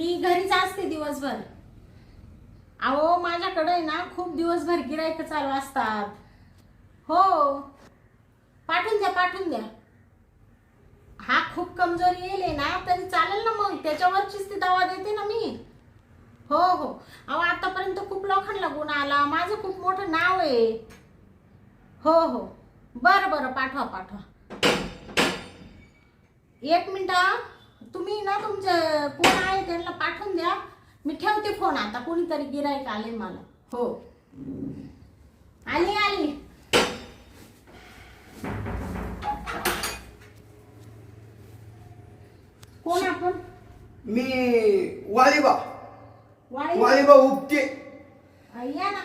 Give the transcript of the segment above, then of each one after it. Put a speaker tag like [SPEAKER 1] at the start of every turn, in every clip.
[SPEAKER 1] मी घरीच असते दिवसभर. अहो माझ्याकडे आहे ना खूप दिवसभर गिरायक चालू असतात. हो. पाठवून द्या पाठवून द्या. हा खूप कमजोरी येईल ना तरी चालेल ना मग. त्याच्यावरचीच ती दवा देते ना मी. हो हो. अहो आतापर्यंत खूप लोकांना गुण आला. माझं खूप मोठं नाव आहे. हो हो. बरं बरं. पाठवा पाठवा. एक मिनटं तुम्ही ना तुमचं कोण आहे त्यांना पाठवून द्या. मी ठेवते फोन आता कोणीतरी गिरायक आले मला. हो. आली आली. कोण आपण?
[SPEAKER 2] मी वालिबा.
[SPEAKER 1] वाळी
[SPEAKER 2] वालिबा उपटे
[SPEAKER 1] या ना.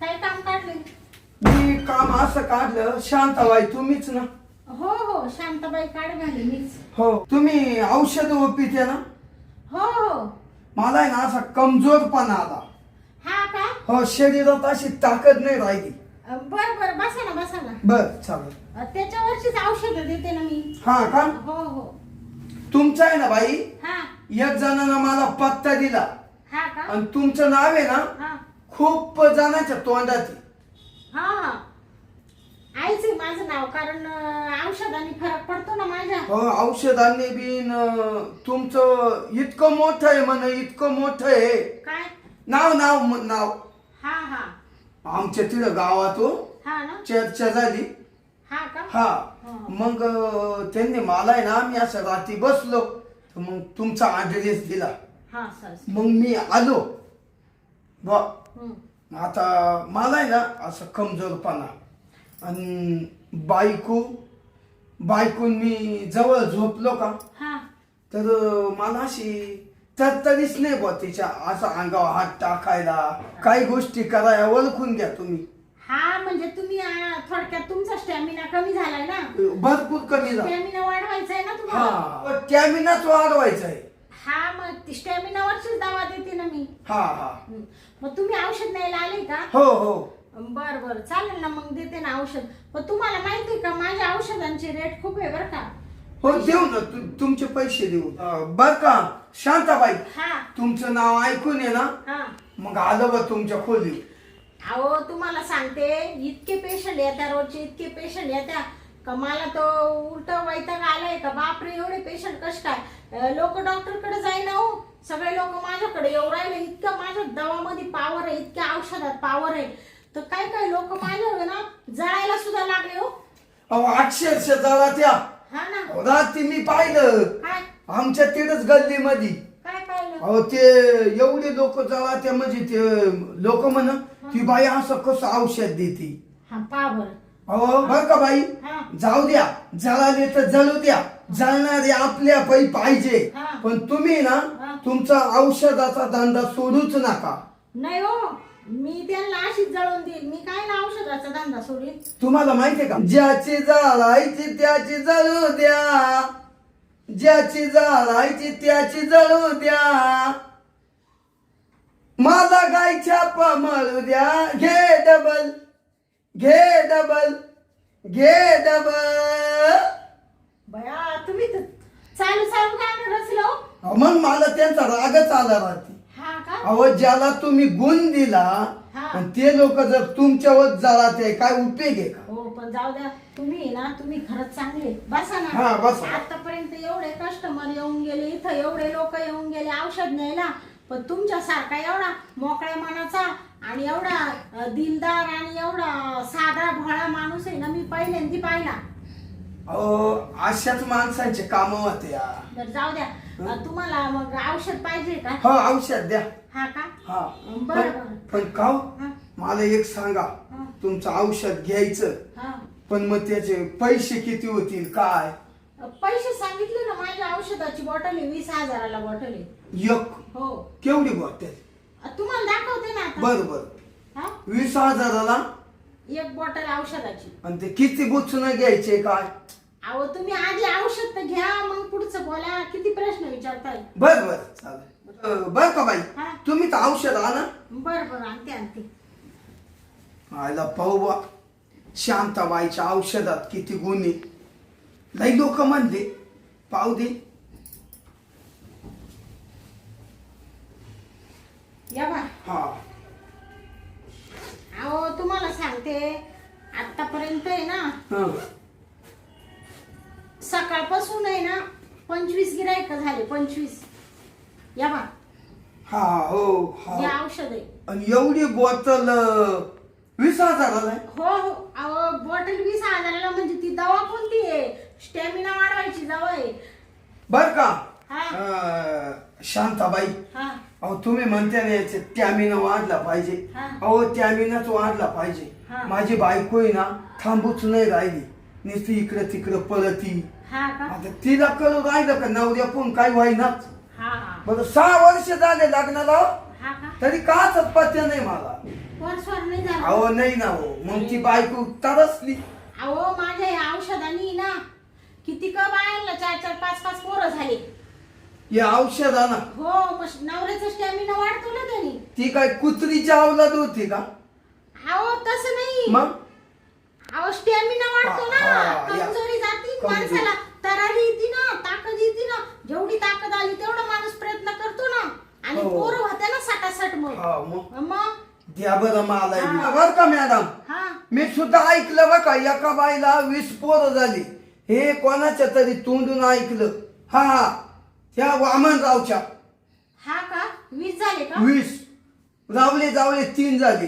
[SPEAKER 1] काय काम काढले
[SPEAKER 2] मी काम असं काढलं शांताबाई तुम्हीच ना.
[SPEAKER 1] हो शांताबाई काढ मीच
[SPEAKER 2] हो तुम्ही औषध ओपिते ना?
[SPEAKER 1] हो हो.
[SPEAKER 2] मला आहे ना असा कमजोरपणा आला.
[SPEAKER 1] हा का?
[SPEAKER 2] हो शरीरात अशी ताकद नाही राहिली.
[SPEAKER 1] बर बर बसा ना बसा ना.
[SPEAKER 2] बर चालेल.
[SPEAKER 1] अ, त्याच्यावरचीच औषधं देते ना मी.
[SPEAKER 2] हा का?
[SPEAKER 1] हो हो.
[SPEAKER 2] तुमचं आहे ना बाई?
[SPEAKER 1] हा.
[SPEAKER 2] एक जणानं मला पत्ता दिला.
[SPEAKER 1] हा का?
[SPEAKER 2] आणि तुमचं नाव आहे ना?
[SPEAKER 1] हा.
[SPEAKER 2] खूप जणांच्या तोंडात आहे.
[SPEAKER 1] हा हा. आईच आहे माझं नाव कारण अ, औषधाने फरक पडतो ना माझ्या.
[SPEAKER 2] औषधांनी बी न तुमचं इतकं मोठं आहे म्हण इतकं मोठं आहे.
[SPEAKER 1] काय?
[SPEAKER 2] नाव नाव म- नाव.
[SPEAKER 1] हा हा.
[SPEAKER 2] आमच्या तिथं गावातून
[SPEAKER 1] हा ना?
[SPEAKER 2] चर्चा झाली.
[SPEAKER 1] हा का.
[SPEAKER 2] मग अं, त्यांनी मला आहे ना मी असं रात्री बसलो. तर मग तुमचा ऍड्रेस दिला.
[SPEAKER 1] हा सर
[SPEAKER 2] मग मी आलो. ब
[SPEAKER 1] हम्म.
[SPEAKER 2] आता मला आहे ना असं कमजोरपणा. आणि बायको बायकून मी जवळ झोपलो का?
[SPEAKER 1] हा.
[SPEAKER 2] तर मला अशी तरतरीच नाही बुवा तिच्या असं अंगावर हात टाकायला. काही गोष्टी करायला ओळखून घ्या तुम्ही.
[SPEAKER 1] हा म्हणजे तुम्ही थोडक्यात तुमचा स्टॅमिना कमी झालाय ना?
[SPEAKER 2] भरपूर कमी झाला.
[SPEAKER 1] स्टॅमिना वाढवायचा आहे ना तुम्हाला?
[SPEAKER 2] हा कॅमिनाच वाढवायचं आहे
[SPEAKER 1] हा मग स्टॅमिनावरचीच दवा देते ना मी.
[SPEAKER 2] हा हा.
[SPEAKER 1] मग तुम्ही औषध न्यायला आले का?
[SPEAKER 2] हो हो.
[SPEAKER 1] बर बर. चालेल ना मग देते ना औषध. पण तुम्हाला माहिती का माझ्या औषधांचे रेट खूप आहे बरं का.
[SPEAKER 2] हो देऊ ना. तु- तुमचे पैसे देऊ. अं, बर का? शांताबाई
[SPEAKER 1] हा.
[SPEAKER 2] तुमचं नाव ऐकून आहे ना.
[SPEAKER 1] हा.
[SPEAKER 2] मग आलं बा तुमच्या खोली
[SPEAKER 1] अहो तुम्हाला सांगते इतके पेशंट येत्या रोजचे इतके पेशंट येत्या. का मला तो उलट वैताग आलाय का? बापरे एवढे पेशंट कश काय? लोक डॉक्टरकडे जाईना हो. सगळे लोक माझ्याकडे येऊ राहिले. इतकं माझ्या दवामध्ये पावर आहे इतक्या औषधात पावर आहे. तर काय काय लोक ना जळायला सुद्धा लागले हो.
[SPEAKER 2] अहो अक्षरशः जळा त्या.
[SPEAKER 1] हा ना.
[SPEAKER 2] रात्री मी पाहिलं.
[SPEAKER 1] काय?
[SPEAKER 2] आमच्या तिथंच गल्लीमध्ये.
[SPEAKER 1] काय पाहिलं?
[SPEAKER 2] अहो ते एवढे लोक जळा त्या म्हणजे ते लोक म्हण ती बाई असं कसं औषध देते?
[SPEAKER 1] हा पा बर.
[SPEAKER 2] अहो बर का बाई?
[SPEAKER 1] हा.
[SPEAKER 2] जाऊ द्या. जळाले तर जळू द्या. जळणारे आपल्या पै पाहिजे.
[SPEAKER 1] हा.
[SPEAKER 2] पण तुम्ही ना
[SPEAKER 1] हा.
[SPEAKER 2] तुमचा औषधाचा धंदा सोडूच नका.
[SPEAKER 1] नाही हो. मी त्यांना अशीच जळून देईल. मी काय ना औषधाचा धंदा सोडील
[SPEAKER 2] तुम्हाला माहितीये का? ज्याची जाळायची त्याची जळू द्या. ज्याची जाळायची त्याची जळू द्या. माझा गाय छापा मळू द्या. घे डबल घे डबल घे डबल
[SPEAKER 1] बया तुम्ही तर चालू चालू गाणं रचलो
[SPEAKER 2] अहो, मग मला त्यांचा रागच आला राहते
[SPEAKER 1] हा का?
[SPEAKER 2] अहो ज्याला तुम्ही गुण दिला
[SPEAKER 1] हा.
[SPEAKER 2] आणि ते लोक जर तुमच्यावर जळात आहे काय उपयोग आहे का?
[SPEAKER 1] हो पण जाऊ द्या. तुम्ही ना तुम्ही खरंच चांगले बसा ना.
[SPEAKER 2] हा, बसा.
[SPEAKER 1] आतापर्यंत एवढे कस्टमर येऊन गेले इथं एवढे लोक येऊन गेले औषध न्यायला. पण तुमच्यासारखा एवढा मोकळ्या मनाचा आणि एवढा अ, दिलदार आणि एवढा साधा भोळा माणूस आहे ना मी पहिल्यांदा पाहिला.
[SPEAKER 2] अहो अशाच माणसांचे काम होते या.
[SPEAKER 1] तर जाऊ द्या. अ, तुम्हाला मग औषध पाहिजे का?
[SPEAKER 2] हो औषध द्या.
[SPEAKER 1] हा का?
[SPEAKER 2] हा.
[SPEAKER 1] बरं,
[SPEAKER 2] पण
[SPEAKER 1] बरं.
[SPEAKER 2] पण का हो?
[SPEAKER 1] हा,
[SPEAKER 2] मला एक सांगा.
[SPEAKER 1] हा,
[SPEAKER 2] तुमचं औषध घ्यायचं.
[SPEAKER 1] हा.
[SPEAKER 2] पण मग त्याचे पैसे किती होतील काय?
[SPEAKER 1] पैसे सांगितले ना माझ्या औषधाची बॉटल आहे वीस हजाराला बॉटल आहे.
[SPEAKER 2] एक?
[SPEAKER 1] हो.
[SPEAKER 2] केवढी बॉटल?
[SPEAKER 1] अ, तुम्हाला दाखवते ना आता.
[SPEAKER 2] बर बर.
[SPEAKER 1] हा?
[SPEAKER 2] वीस हजाराला?
[SPEAKER 1] एक बॉटल औषधाची.
[SPEAKER 2] आणि ते किती बुचून घ्यायचे काय?
[SPEAKER 1] अहो तुम्ही आधी औषध तर घ्या मग पुढचं बोला. किती प्रश्न विचारताय?
[SPEAKER 2] बर बर चालेल. बर का बाई? तुम्ही तर औषध आणा.
[SPEAKER 1] बर बर आणते आणते.
[SPEAKER 2] आयला पाहू बा. शांताबाईच्या औषधात किती गुन्हे लई लोक म्हणले पाहू दे.
[SPEAKER 1] या बा.
[SPEAKER 2] हा.
[SPEAKER 1] अहो तुम्हाला सांगते आतापर्यंत आहे ना
[SPEAKER 2] हं.
[SPEAKER 1] सकाळपासून आहे ना पंचवीस गिरायक झाले पंचवीस. या बा.
[SPEAKER 2] हा हो
[SPEAKER 1] हे.
[SPEAKER 2] हा
[SPEAKER 1] औषध. आहे
[SPEAKER 2] आणि एवढी बॉटल अं, वीस हजाराला आहे?
[SPEAKER 1] हो हो. अहो बॉटल वीस हजाराला म्हणजे ती दवा कोणती आहे? स्टॅमिना वाढवायची दवा आहे.
[SPEAKER 2] बर का?
[SPEAKER 1] हा.
[SPEAKER 2] अं, शांताबाई.
[SPEAKER 1] हा.
[SPEAKER 2] अहो तुम्ही म्हणते ना याचे टॅमिना वाढला पाहिजे.
[SPEAKER 1] हा.
[SPEAKER 2] अहो टॅमिनाच वाढला पाहिजे.
[SPEAKER 1] हा.
[SPEAKER 2] माझी बायको आहे ना थांबूच नाही राहिली. नुसती इकडं तिकडं पळती.
[SPEAKER 1] हा का?
[SPEAKER 2] आता तिला कळू राहिलं का नवऱ्या पण काय व्हायनाच
[SPEAKER 1] हा. हा
[SPEAKER 2] बरं सहा वर्ष झाले लग्नाला
[SPEAKER 1] हा का?
[SPEAKER 2] तरी काच पत्या नाही मला.
[SPEAKER 1] परस्वर नाही झालं
[SPEAKER 2] अहो नाही ना हो. मग ती बायको तरसली.
[SPEAKER 1] अहो माझ्या या औषधानी ना किती का बायांना चार चार पाच पाच पोरं झाले.
[SPEAKER 2] या औषधाना.
[SPEAKER 1] हो मग नवऱ्याचा स्टॅमिना वाढतो ना त्यांनी.
[SPEAKER 2] ती काय कुत्रीची अवलाद होती का?
[SPEAKER 1] अहो तसं नाही.
[SPEAKER 2] मग?
[SPEAKER 1] अहो स्टॅमिना वाढतो ना.
[SPEAKER 2] हा, हा, या.
[SPEAKER 1] कमजोरी जाती
[SPEAKER 2] कमजोरी.
[SPEAKER 1] माणसाला. येते ना ताकद येते ना जेवढी ताकद आली तेवढा माणूस प्रयत्न करतो ना. आणि
[SPEAKER 2] हो.
[SPEAKER 1] पोरं होते ना सटासट मग.
[SPEAKER 2] हा मग?
[SPEAKER 1] मग?
[SPEAKER 2] द्या बरं मला
[SPEAKER 1] हा.
[SPEAKER 2] बर का मॅडम
[SPEAKER 1] हा.
[SPEAKER 2] मी सुद्धा ऐकलं बा का एका बाईला वीस पोरं झाली. हे कोणाच्या तरी तोंडून ऐकलं. हा हा. त्या वामनरावच्या.
[SPEAKER 1] हा का? वीस झाले का?
[SPEAKER 2] वीस. जावले जावले तीन झाले.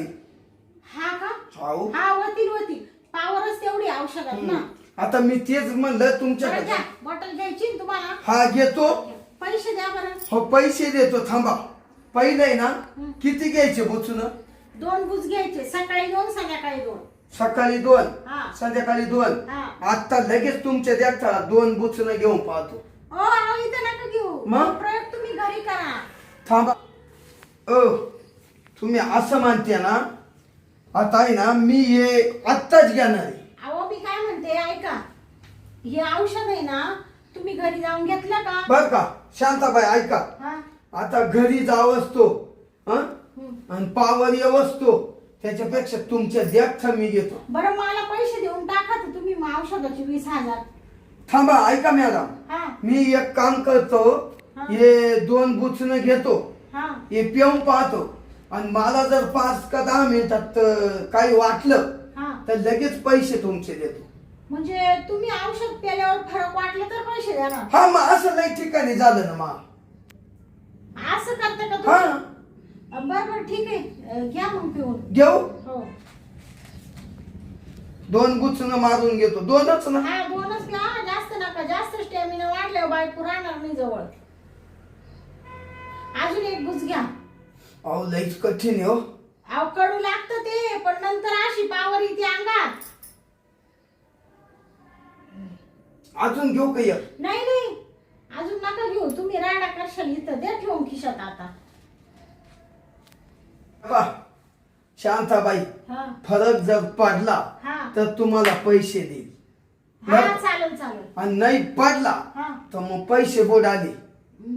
[SPEAKER 1] हा का?
[SPEAKER 2] हाऊ.
[SPEAKER 1] हा होतील होतील पावरच तेवढी औषधात ना.
[SPEAKER 2] आता मी तेच म्हणलं
[SPEAKER 1] बरं
[SPEAKER 2] तुमच्याकडे
[SPEAKER 1] घ्या बॉटल घ्यायची ना तुम्हाला.
[SPEAKER 2] हा घेतो.
[SPEAKER 1] पैसे द्या बरं.
[SPEAKER 2] हो पैसे देतो थांबा. पहिले ना किती घ्यायचे बुचून?
[SPEAKER 1] दोन गुज घ्यायचे सकाळी दोन संध्याकाळी दोन.
[SPEAKER 2] सकाळी दोन.
[SPEAKER 1] हा.
[SPEAKER 2] संध्याकाळी दोन.
[SPEAKER 1] हा.
[SPEAKER 2] आता लगेच तुमच्या देखताला दोन बुचून घेऊन पाहतो.
[SPEAKER 1] ओ अहो इथं नका घेऊ.
[SPEAKER 2] मग?
[SPEAKER 1] प्रयोग तुम्ही घरी करा.
[SPEAKER 2] थांबा. ओ तुम्ही असं मानते ना आता आहे ना मी हे आत्ताच घेणार आहे
[SPEAKER 1] अहो मी काय म्हणते ऐका हे औषध आहे ना तुम्ही घरी जाऊन घेतलं का?
[SPEAKER 2] बर का शांताबाई ऐका.
[SPEAKER 1] हा.
[SPEAKER 2] आता घरी जावंच तो हं?
[SPEAKER 1] हं.
[SPEAKER 2] आणि पावर येवच त्याच्यापेक्षा तुमच्या देखता मी घेतो.
[SPEAKER 1] बरं मला पैसे देऊन टाका तर तुम्ही मग औषधाचे वीस हजार.
[SPEAKER 2] थांबा ऐका मॅडम.
[SPEAKER 1] हा.
[SPEAKER 2] मी एक काम करतो
[SPEAKER 1] हा.
[SPEAKER 2] हे दोन बुचणं घेतो
[SPEAKER 1] हा.
[SPEAKER 2] हे पिऊन पाहतो. आणि मला जर पाच का दहा मिनिटात अं, काही वाटलं
[SPEAKER 1] हा.
[SPEAKER 2] तर लगेच पैसे तुमचे देतो.
[SPEAKER 1] म्हणजे तुम्ही औषध प्याल्यावर फरक वाटलं तर पैसे द्या ना.
[SPEAKER 2] हा मग असं लई ठिकाणी झालं ना मग.
[SPEAKER 1] असं करता का
[SPEAKER 2] हा.
[SPEAKER 1] तुम्ही? बरं बरं ठीक आहे. अं, घ्या मग पिऊन.
[SPEAKER 2] घेऊ?
[SPEAKER 1] हो.
[SPEAKER 2] दोन गुच्छनं मारून घेतो. दोनच ना.
[SPEAKER 1] हा दोनच घ्या. जास्त नका. जास्त स्टॅमिना वाढल्यावर बायको राहणार नाही जवळ. अजून एक गुज घ्या.
[SPEAKER 2] अहो लईच कठीण आहे हो.
[SPEAKER 1] अहो कडू लागतं ते पण नंतर अशी पावर येते अंगात.
[SPEAKER 2] अजून घेऊ का एक?
[SPEAKER 1] नाही नाही. अजून नका घेऊ. तुम्ही राडा करशाल इथं. द्या ठेवून खिशात आता.
[SPEAKER 2] बा, शांताबाई
[SPEAKER 1] हा.
[SPEAKER 2] फरक जर पडला
[SPEAKER 1] हा.
[SPEAKER 2] तर तुम्हाला पैसे देईल.
[SPEAKER 1] हा
[SPEAKER 2] बरं.
[SPEAKER 1] चालेल चालेल.
[SPEAKER 2] आणि नाही पडला
[SPEAKER 1] हा.
[SPEAKER 2] तर मग पैसे बुडाले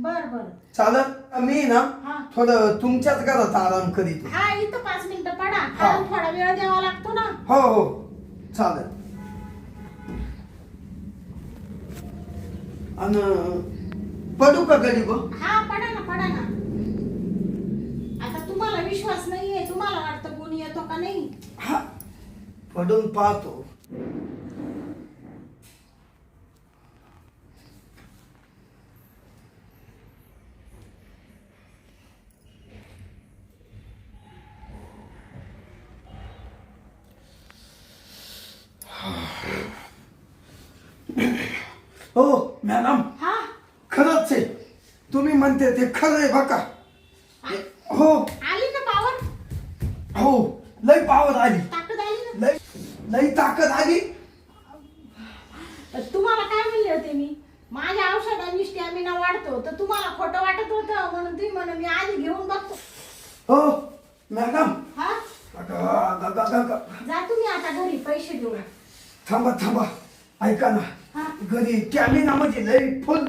[SPEAKER 1] बर बर.
[SPEAKER 2] चालत मी ना
[SPEAKER 1] हा.
[SPEAKER 2] थोडं तुमच्याच घरात आराम करीत
[SPEAKER 1] हा इथं पाच मिनिटं पडा. कारण थोडा वेळ द्यावा लागतो ना.
[SPEAKER 2] हो हो. चालेल. आणि पडू का गरीब
[SPEAKER 1] हा पडा ना पडा ना. आता तुम्हाला विश्वास नाहीये तुम्हाला वाटतं कोणी येतो का नाही?
[SPEAKER 2] हा पडून पाहतो. हो मॅडम.
[SPEAKER 1] हा?
[SPEAKER 2] खरंच आहे. तुम्ही म्हणते ते खरं आहे बघा हो.
[SPEAKER 1] आली ना पावर
[SPEAKER 2] हो लई पावर आली.
[SPEAKER 1] ताकद आली ना?
[SPEAKER 2] लई लई ताकद आली.
[SPEAKER 1] तुम्हाला काय म्हणले होते मी? माझ्या औषधांनी स्टॅमिना वाढतो तर तुम्हाला खोटं वाटत होतं म्हणून तुम्ही म्हण मी आधी घेऊन बघतो.
[SPEAKER 2] हो मॅडम.
[SPEAKER 1] हा?
[SPEAKER 2] अगं, अगं, अगं, अगं.
[SPEAKER 1] जा तुम्ही आता घरी पैसे देऊन
[SPEAKER 2] थांबा थांबा. ऐका ना. घरी टॅमिना म्हणजे लई फुल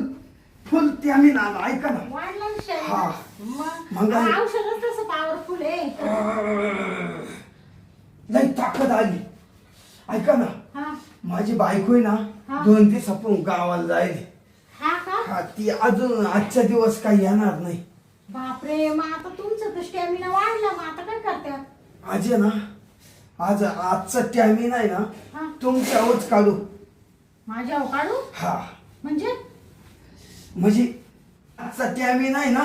[SPEAKER 2] फुल टॅमिना आला ऐका ना.
[SPEAKER 1] वाढलं ना शरीर.
[SPEAKER 2] हा.
[SPEAKER 1] मग
[SPEAKER 2] मग आणि-
[SPEAKER 1] औषधच तसं पॉवरफुल आहे.
[SPEAKER 2] लई ताकद आली. ऐका ना.
[SPEAKER 1] हा.
[SPEAKER 2] माझी बायको आहे ना
[SPEAKER 1] हा.
[SPEAKER 2] दोन दिवस आपण गावाला जायले.
[SPEAKER 1] हा का?
[SPEAKER 2] हा ती अजून आजच्या दिवस काही येणार नाही.
[SPEAKER 1] बापरे मग आता तुमचं तर स्टॅमिना वाढला. मग आता काय करत्या?
[SPEAKER 2] आज आहे ना आज आजचा टॅमिन आहे ना
[SPEAKER 1] हा.
[SPEAKER 2] तुमच्यावरच काढू.
[SPEAKER 1] माझ्या काढू
[SPEAKER 2] हा.
[SPEAKER 1] म्हणजे?
[SPEAKER 2] म्हणजे आजचा टॅमिन आहे ना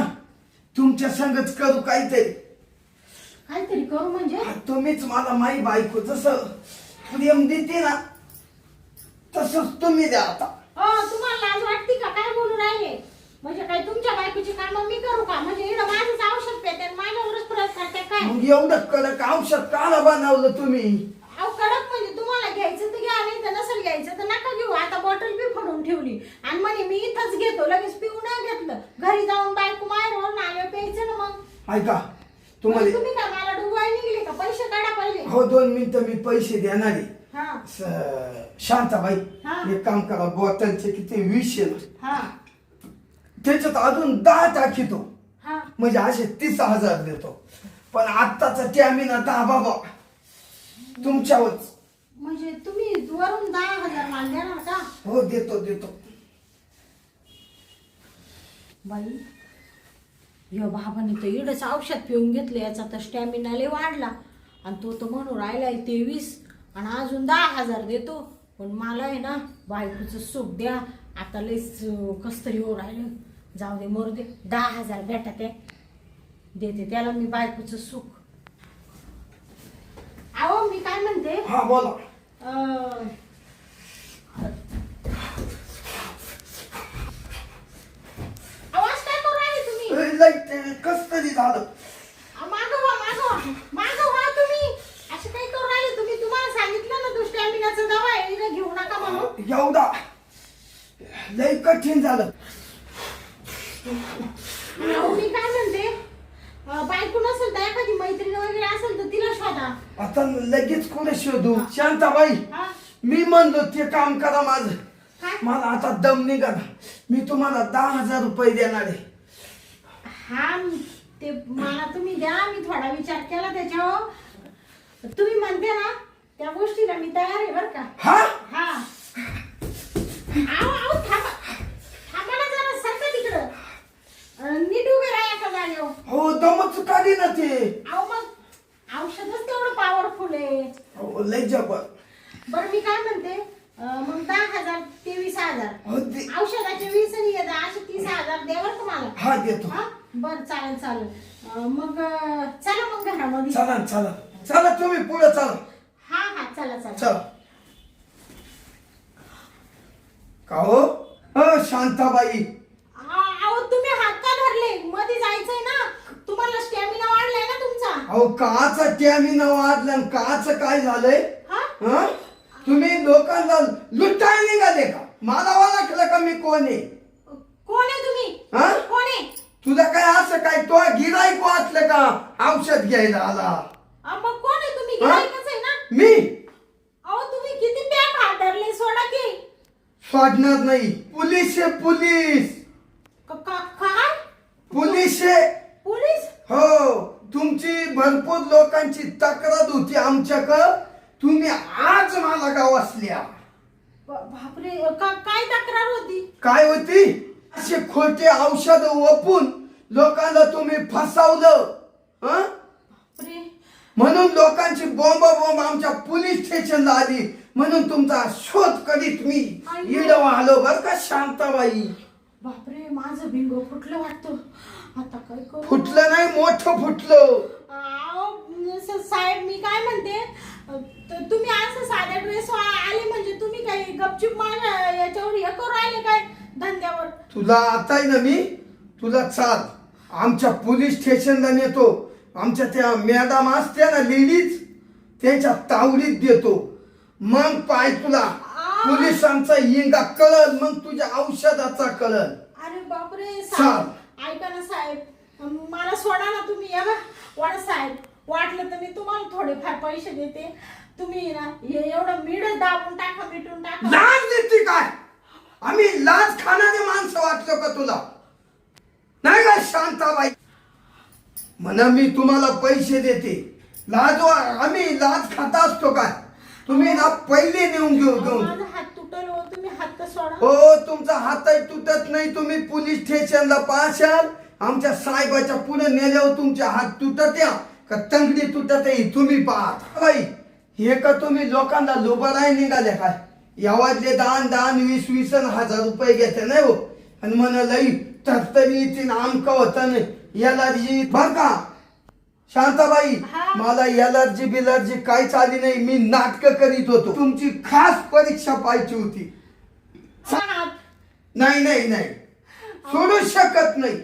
[SPEAKER 2] तुमच्या संगच करू काहीतरी.
[SPEAKER 1] काहीतरी करू म्हणजे?
[SPEAKER 2] तुम्हीच मला माई बायको जसं प्रेम देते ना तसंच तुम्ही द्या आता.
[SPEAKER 1] हो तुम्हाला लाज वाटते का? काय बोलू राहिले? म्हणजे काय तुमच्या बायकोची कामं मी करू का? म्हणजे इकडं माझंच औषध पेते आणि माझ्यावरच प्रयोग करते काय?
[SPEAKER 2] मग एवढं कडक औषध काला बनवलं तुम्ही?
[SPEAKER 1] अहो कडक म्हणजे तर नसेल घ्यायचं तर नका घेऊ. आता बॉटल बी फोडून ठेवली. आणि म्हणे मी इथंच घेतो. लगेच पिऊ नाही घेतलं. घरी जाऊन बायको माहेरवरून आल्यावर प्यायचं ना मग.
[SPEAKER 2] ऐका
[SPEAKER 1] मग
[SPEAKER 2] तुम्हाला
[SPEAKER 1] तुम्ही काय मला डुबाय निघले का? पैसे काढा पहिले.
[SPEAKER 2] हो दोन मिनिटं मी पैसे देणार. आहे
[SPEAKER 1] हा.
[SPEAKER 2] स- शांताबाई
[SPEAKER 1] हा.
[SPEAKER 2] एक काम करा बॉटलचे किती? वीस
[SPEAKER 1] हा.
[SPEAKER 2] त्याच्यात अजून दहा टाकीतो.
[SPEAKER 1] हा.
[SPEAKER 2] म्हणजे असे तीस हजार देतो. पण आत्ताचा टॅमिना दहा बाबा. तुमच्यावरच.
[SPEAKER 1] म्हणजे तुम्ही वरून दहा हजार माल देणार का
[SPEAKER 2] हो देतो देतो.
[SPEAKER 1] बाई यो बाबाने तर इडच औषध पिऊन घेतलं याचा तर स्टॅमिना लय वाढला. आणि तो तर म्हणून राहिलाय तेवीस आणि अजून दहा हजार देतो. पण मला आहे ना बायकोचं सुख द्या. आता लयच कस तरी हो राहिलं. जाऊ दे मरू दे. दहा हजार भेटत आहे देते त्याला मी बायकोचं सुख. अहो मी काय म्हणते?
[SPEAKER 2] हा बोला.
[SPEAKER 1] अं, आवाज काय करू राहिले तुम्ही?
[SPEAKER 2] कस तरी झालं.
[SPEAKER 1] अ, मागं व्हा मागं व्हा. मागं व्हा तुम्ही. असं काय करू राहिले तुम्ही? तुम्हाला सांगितलं ना तो स्टॅमिनाचा दवा आहे इकडे घेऊ नका म्हणून.
[SPEAKER 2] एवढा लई कठीण झालं.
[SPEAKER 1] अहो, मी काय म्हणते? बायको नसेल तर एखादी मैत्रीण वगैरे असेल तर तिला शोधा.
[SPEAKER 2] आता लगेच कुठे शोधू? शांताबाई
[SPEAKER 1] हा.
[SPEAKER 2] मी म्हणलो ते काम करा माझं.
[SPEAKER 1] काय?
[SPEAKER 2] मला आता दम निघाला. मी तुम्हाला दहा हजार रुपये देणार आहे.
[SPEAKER 1] हा ते मला तुम्ही द्या. मी थोडा विचार केला त्याच्यावर. तुम्ही म्हणते ना त्या गोष्टीला मी तयार आहे बरं का.
[SPEAKER 2] हा?
[SPEAKER 1] हा थांबा थांबा ना जरा सरका तिकडं अं, नीट उभे एका जागेवर
[SPEAKER 2] हो दमच काढी ना ते
[SPEAKER 1] मग औषधच तेवढं पॉवरफुल आहे.
[SPEAKER 2] हो लय जबर.
[SPEAKER 1] बरं मी काय म्हणते? अं, मग दहा हजार ते वीस हजार.
[SPEAKER 2] हो
[SPEAKER 1] औषधाचे वीस आणि हे दहा असे तीस हजार द्यावर तुम्हाला.
[SPEAKER 2] हा देतो.
[SPEAKER 1] हा? बरं चालेल चालेल. अं, मग अं, चला मग घरामध्ये.
[SPEAKER 2] चला न, चला. चला तुम्ही पुढे चला.
[SPEAKER 1] हा हा चला चला.
[SPEAKER 2] चला. का हो? हो शांताबाई.
[SPEAKER 1] आ- अहो तुम्ही हात का धरले? मध्ये जायचंय ना. तुम्हाला स्टॅमिना वाढलाय ना तुमचा.
[SPEAKER 2] अहो काचा टॅमिना वाढला काचं काय झालंय?
[SPEAKER 1] हा?
[SPEAKER 2] हा? तुम्ही लोकांना लुटाय निघाले का? मला ओळखलं का मी कोण आहे?
[SPEAKER 1] कोण आहे तुम्ही?
[SPEAKER 2] हा?
[SPEAKER 1] कोण आहे?
[SPEAKER 2] तुला काय असं काय? तो गिराईक वाचलं का? औषध घ्यायला आला.
[SPEAKER 1] मग कोण आहे तुम्ही?
[SPEAKER 2] हा?
[SPEAKER 1] गिराईकच आहे ना?
[SPEAKER 2] मी?
[SPEAKER 1] अहो तुम्ही किती हात धरले? सोडा की.
[SPEAKER 2] सोडणार नाही. पोलीस आहे पोलीस. Police
[SPEAKER 1] police?
[SPEAKER 2] हो. तुमची भरपूर लोकांची तक्रार होती आमच्याकडं. तुम्ही आज मला गावासल्या
[SPEAKER 1] ब- बापरे का- काय तक्रार होती?
[SPEAKER 2] काय होती? असे खोटे औषध ओपून लोकांना तुम्ही फसवलं. हं?
[SPEAKER 1] बापरे.
[SPEAKER 2] म्हणून लोकांची बॉम्ब बॉम्ब आमच्या पोलीस स्टेशनला आली. म्हणून तुमचा शोध करीत मी.
[SPEAKER 1] अय्यो.
[SPEAKER 2] इड आलो बर का शांताबाई?
[SPEAKER 1] बापरे माझं बिंगो फुटलं वाटतं. आता काय करू?
[SPEAKER 2] फुटलं नाही मोठं फुटलं.
[SPEAKER 1] स- साहेब मी काय म्हणते? त- तुम्ही असं साध्या ड्रेस आले म्हणजे तुम्ही काही गपचूप याच्यावर हे करू राहिले काय धंद्यावर?
[SPEAKER 2] तुला आता आहे ना मी? तुला चाल. आमच्या पोलीस स्टेशनला नेतो. आमच्या त्या मॅडम असत्या ना लेडीज त्यांच्या तावडीत देतो. मग पाय तुला. पोलिसांचा इंगा कळल मग तुझ्या औषधाचा कळल.
[SPEAKER 1] अरे बापरे. साहेब. ऐका ना साहेब मला सोडा ना तुम्ही या बा. वाड साहेब वाटलं तर मी तुम्हाला थोडेफार पैसे देते. तुम्ही ना हे एवढं मिड दाबून टाका मिटून टाका.
[SPEAKER 2] लाज देते काय? आम्ही लाज खाणारे माणसं वाटलो का तुला? नाही का शांताबाई? म्हणा मी तुम्हाला पैसे देते. लाज वा- आम्ही लाज खाता असतो काय? तुम्ही ना पहिले नेऊन घेऊ घेऊन
[SPEAKER 1] माझा हात तुटल हो तुम्ही हात सोडा.
[SPEAKER 2] हो तुमचा हात तुटत नाही. तुम्ही पोलीस स्टेशनला पाशाल आमच्या साहेबाच्या पुढे नेल्यावर तुमचे हात तुटत या. का तंगडी तुटत आहे तुम्ही पाहत बाई हे का तुम्ही लोकांना लोबाराय निघाले काय? यावाजले दान दान वीस वीस हजार रुपये घेते नाही हो? आणि म्हण लई तरतरी इथे आमक होत नाही याला बर का? शांताबाई. मला एलर्जी बिलर्जी काहीच आली नाही मी नाटक करीत होतो. तुमची खास परीक्षा पाहिजे होती. नाही नाही नाही. सोडू शकत नाही.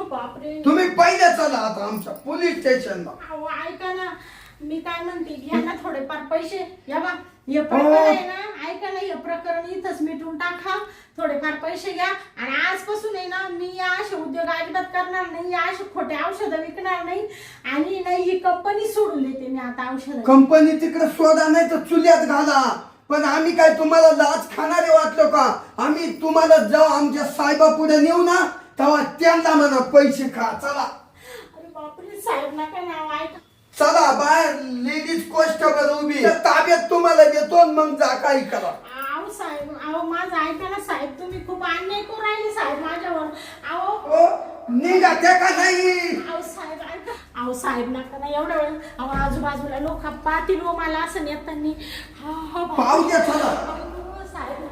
[SPEAKER 1] बापरे.
[SPEAKER 2] तुम्ही पहिले चला आता आमच्या पोलीस स्टेशनला.
[SPEAKER 1] अहो ऐका ना. मी काय म्हणते घ्या ना थोडेफार पैसे. या बा. हे. प्रकरण आहे ना ऐका ना हे प्रकरण इथंच मिटून टाका. थोडेफार पैसे घ्या. आणि आजपासून आहे ना मी या असे उद्योग अजिबात करणार नाही या असे खोटे औषधं विकणार नाही. आणि नाही ही कंपनी सोडून देते मी आता औषधं.
[SPEAKER 2] कंपनी तिकडे सोडा नाही तर चुल्यात घाला. पण आम्ही काय तुम्हाला लाच खाणारे वाटलो का? आम्ही तुम्हाला जेव्हा आमच्या साहेबा पुढे नेऊ ना तेव्हा त्यांना म्हणा पैसे खा. चला.
[SPEAKER 1] अरे बापरे साहेब नका नाव ऐका.
[SPEAKER 2] चला बाहेर लेडीज कॉन्स्टेबल उभी. ताब्यात तुम्हाला देतो आणि मग जा काही करा.
[SPEAKER 1] अहो साहेब अहो माझं ऐका ना साहेब तुम्ही खूप अन्याय करू राहिले साहेब माझ्यावर. अहो
[SPEAKER 2] ओ निघा त्या का नाही?
[SPEAKER 1] अहो साहेब ऐका. अहो साहेब नका ना एवढा वेळ. अहो आजूबाजूला लोक पाहतील हो मला असं नेतानी हा हा
[SPEAKER 2] पाहू द्या चला
[SPEAKER 1] साहेब.